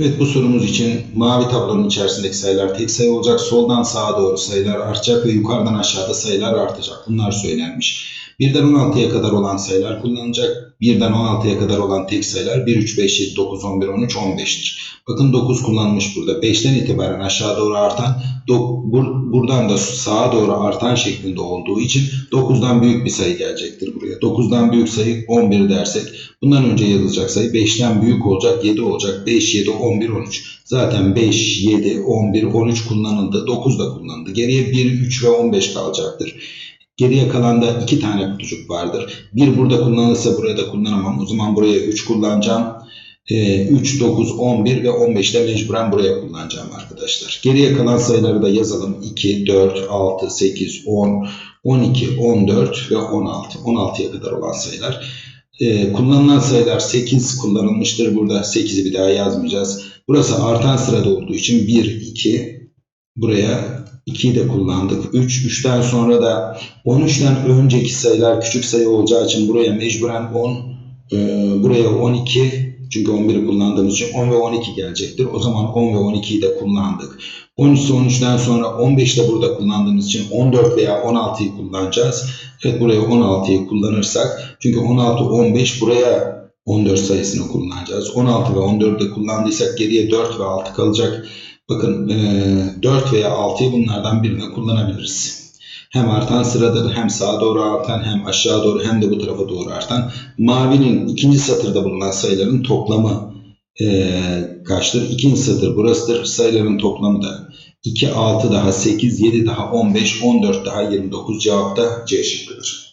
Evet bu sorumuz için mavi tablonun içerisindeki sayılar tek sayı olacak. Soldan sağa doğru sayılar artacak ve yukarıdan aşağıda sayılar artacak. Bunlar söylenmiş. 1'den 16'ya kadar olan sayılar kullanılacak. 1'den 16'ya kadar olan tek sayılar 1, 3, 5, 7, 9, 11, 13, 15'tir. Bakın 9 kullanılmış burada. 5'ten itibaren aşağı doğru artan, do- bur- buradan da sağa doğru artan şeklinde olduğu için 9'dan büyük bir sayı gelecektir buraya. 9'dan büyük sayı 11 dersek bundan önce yazılacak sayı 5'ten büyük olacak 7 olacak. 5, 7, 11, 13. Zaten 5, 7, 11, 13 kullanıldı. 9 da kullanıldı. Geriye 1, 3 ve 15 kalacaktır. Geriye kalan da iki tane kutucuk vardır. Bir burada kullanılırsa buraya da kullanamam. O zaman buraya 3 kullanacağım. Ee, 3, 9, 11 ve 15 de mecburen buraya kullanacağım arkadaşlar. Geriye kalan sayıları da yazalım. 2, 4, 6, 8, 10, 12, 14 ve 16. 16'ya kadar olan sayılar. Ee, kullanılan sayılar 8 kullanılmıştır. Burada 8'i bir daha yazmayacağız. Burası artan sırada olduğu için 1, 2, buraya 2'yi de kullandık. 3, 3'ten sonra da 13'ten önceki sayılar küçük sayı olacağı için buraya mecburen 10, e, buraya 12, çünkü 11'i kullandığımız için 10 ve 12 gelecektir. O zaman 10 ve 12'yi de kullandık. 13 ise 13'ten sonra 15 de burada kullandığımız için 14 veya 16'yı kullanacağız. Evet buraya 16'yı kullanırsak çünkü 16, 15 buraya 14 sayısını kullanacağız. 16 ve 14'ü de kullandıysak geriye 4 ve 6 kalacak. Bakın e, 4 veya 6'yı bunlardan birine kullanabiliriz. Hem artan sıradadır hem sağa doğru artan hem aşağı doğru hem de bu tarafa doğru artan. Mavinin ikinci satırda bulunan sayıların toplamı e, kaçtır? İkinci satır burasıdır. Sayıların toplamı da 2, 6 daha 8, 7 daha 15, 14 daha 29 cevap da C şıkkıdır.